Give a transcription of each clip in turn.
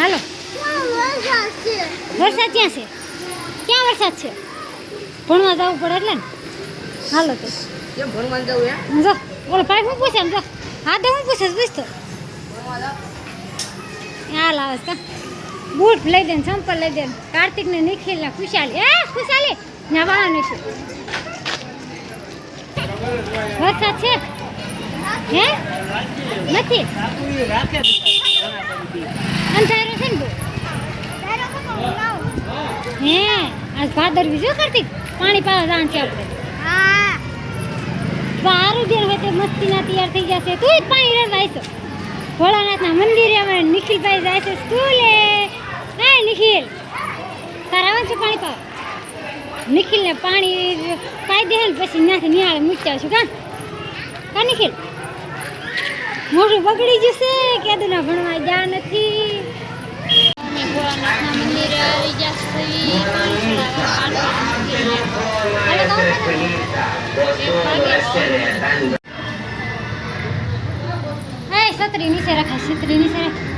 હાલો વરસાદ ક્યાં છે ક્યાં વરસાદ છે ભણવા જવું પડે એટલે ને હાલો તો ભણવા જવું જો ઓલો ભાઈ હું પૂછે જો હા તો હું પૂછે પૂછ તો હાલ આવે છે કા બૂટ લઈ દે ને ચંપલ લઈ દે ને કાર્તિક ને નિખિલ ને ખુશાલી એ ખુશાલી ના વાળા શું વરસાદ છે હે નથી અંધારો છે ને બહુ. હે આજ ભાદર બીજો કરતી? પાણી પાવા જાણ છે આપણે. સારું બેન હોય તે મસ્તીના તૈયાર થઈ જશે. તું જ પાણી રેડવા આવીશો ભોળાનાથના મંદિરે અમારે નિખિલભાઈ જાય છે સ્કૂલે. હે નિખિલ. તારા આવે છે પાણી પાવા? નિખિલને પાણી પાઈ દે ને પછી ત્યાંથી નિહાળે મૂકતા છું કા? કા નિખિલ? મોઢું બગડી જશે, કેદુના ભણવા ગયા નથી. અમે ભોળાનાથના છત્રી નીચે રખાય, છત્રી નીચે રાખ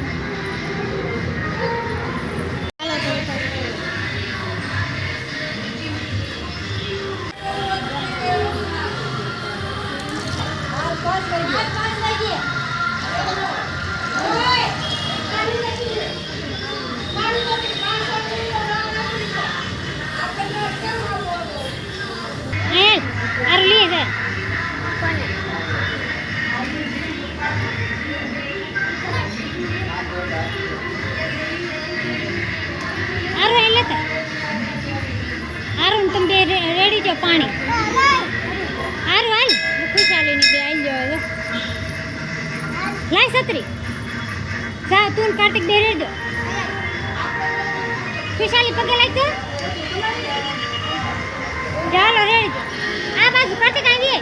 રે- પાણી. સારું હાલ. હું ખુશાલી ની બે આવી જાવ લાય છત્રી. જા, તું કાર્તિક દે રેડજો ખુશાલી પગે લાગ તો. ચાલો રેડજો. આ બાજુ કાર્તિક આવી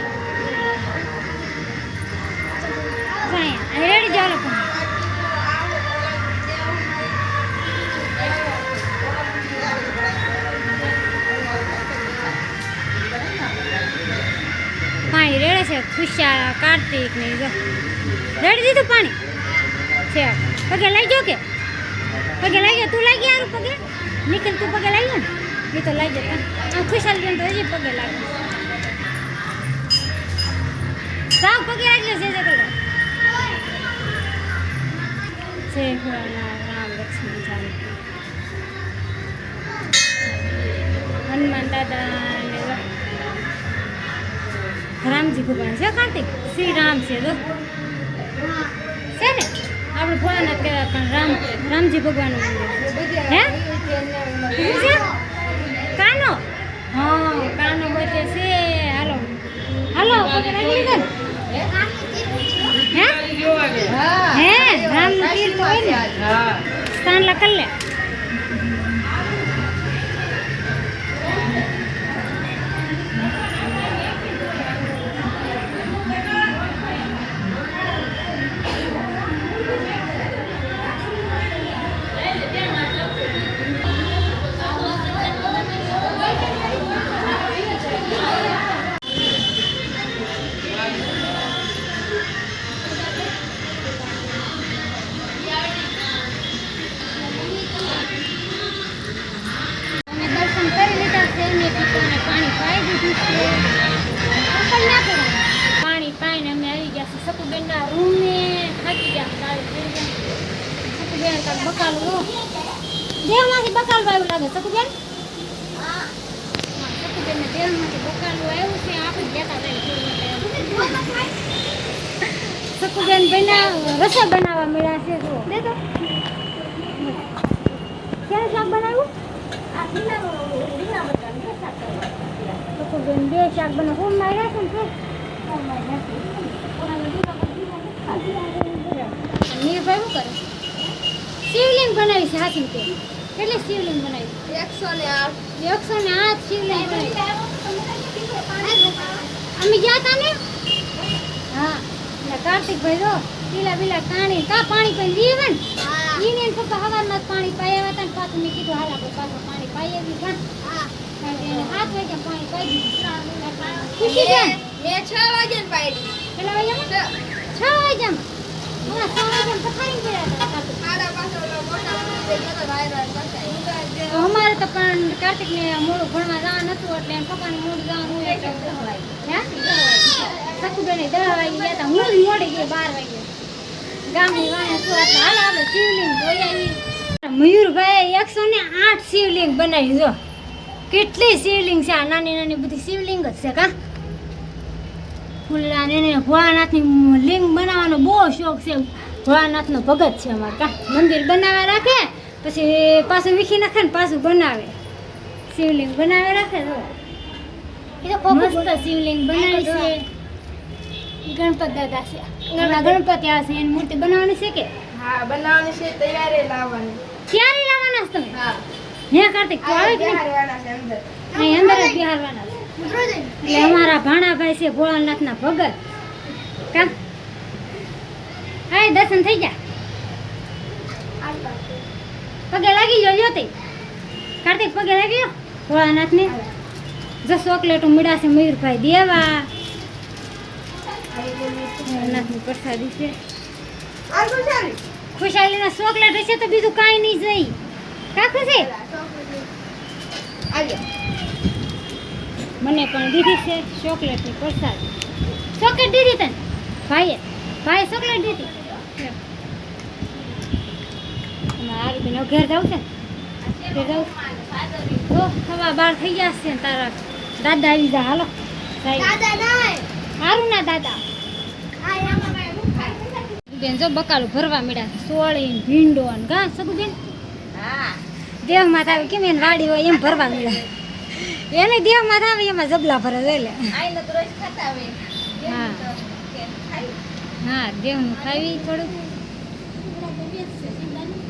રેડી ચાલો પાણી રેડે કાર્તિક ને રેડી દીધું પાણી? છે. પગે લાગ્યો ગયો કે? પગે લાગ્યો? તું લાગી આરું પગે? નિકલ તું પગે લાગ્યો ને? મેં તો લાગ્યો આમ ખુશાલ બેન તો હજી પગે લાગ્યો સાવ પગે લાગ્યો છે છે રામજી ભગવાન છે કાર્તિક? શ્રી રામ છે જો છે ને? આપણે ભોળાનાથ કહેવાય પણ રામ રામજી ભગવાનનું મંદિર હે? શું છે? કાનો? હા કાનો હોય છે. હાલો. હાલો લીધો હે? હે? રામનું તીર્થ હોય ને? સ્થાન લખલ લે. ગયા સકુબેન કાંઈક બકાલું લો દેહમાંથી બકાલું આવ્યું લાગે સકુબેન હા સકુબેનને દેહમાંથી બકાલું આવ્યું છે આપણે ગયા હતા સકુબેન બના રસોઈ બનાવવા મળ્યા છે જો દે તો ક્યારે શાક બનાવ્યું લોકો બેન બે શાક બને હોમમાં રહેશે ને તો નીરભાઈ શું કરે શિવલિંગ બનાવી છે હાથી તે. કેટલી શિવલિંગ બનાવી. એકસો ને આઠ. એકસો ને આઠ શિવલિંગ બનાવી. અમે ગયા ને? હા. એટલે કાર્તિકભાઈ જો પીલા પીલા કાણી કા પાણી પીને લીવે ને ઈને એને પપ્પા હવારમાં પાણી પાઈ આવ્યા હતા ને પાછું મેં કીધું હાલ આપણે પાછું પાણી પાઈ આવી કા? એને હાથ વાગ્યા પાણી પાઈ દીધું. ખુશી બેન મેં છ વાગે ને પાડી કેટલા વાગ્યામાં? છ વાગ્યામાં? અમારે તો પણ કાર્તિકને મોડું ભણવા જવાનું હતું એટલે એમ પપ્પાને મોડું જવાનું એટલે હે સકુબેને દસ વાગે ગયા હતા હું મોડી ગઈ બાર વાગે. ગામની હાલો આપણે શિવલિંગ જોઈ આવી મયુરભાઈ એકસો ને આઠ શિવલિંગ બનાવી જો કેટલી શિવલિંગ છે? આ નાની નાની બધી શિવલિંગ જ છે કા? ફૂલડા ને ભોળાનાથની લિંગ બનાવવાનો બહુ શોખ છે. ભોળાનાથનો ભગત છે અમારે કા મંદિર બનાવે રાખે પછી પાછું વીખી નાખે ને પાછું બનાવે. શિવલિંગ બનાવે રાખે તો. મસ્ત શિવલિંગ બનાવી છે. ગણપત દાદા છે. ગણપતિ આવશે એની મૂર્તિ બનાવવાની છે કે? હા બનાવવાની છે તૈયાર લાવવાની. ક્યારે લાવવાના છે તમે? હા. હે કાર્તિક તું આવે કે નહીં? અંદર. જ બિહારવાના. છે એટલે અમારા ભાણાભાઈ છે ભોળાનાથના ભગત. કા? હા દર્શન થઈ ગયા? પગે લાગી ગયો લ્યો તે કાર્તિક, પગે લાગી ગયો? ભોળાનાથને? જો ચોકલેટો મળ્યા છે મયુરભાઈ દેવા. ભોળાનાથની પ્રસાદી? ખુશાલીના ચોકલેટ હશે તો બીજું કાંઈ નહીં જઈ કાકું છે આવ્યો. મને પણ દીધી છે ચોકલેટની પ્રસાદ. ચોકલેટ દીધી તને? ભાઈએ ભાઈ ચોકલેટ દીધી. મારું બેન ઘેર જાવ છે ઘેર જવું? તો સવા બાર થઈ ગયા છે તારા દાદા આવી જા હાલો. મારું ના દાદા. બેન જો બકાલું ભરવા મળ્યા સોળી ને ભીંડો ને ઘા સગું બેન હા દેવ માતા કેમ એને વાડી હોય એમ ભરવા મળ્યા એને દેવ માતા આવે એમાં જબલા ભરે લે એટલે. આઈને તો રોજ ખાતા આવે હા. હા દેવનું ખાવી થોડુંક.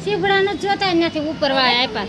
શીભડા નથી જોતા નથી ઉપર વાળા આપ્યા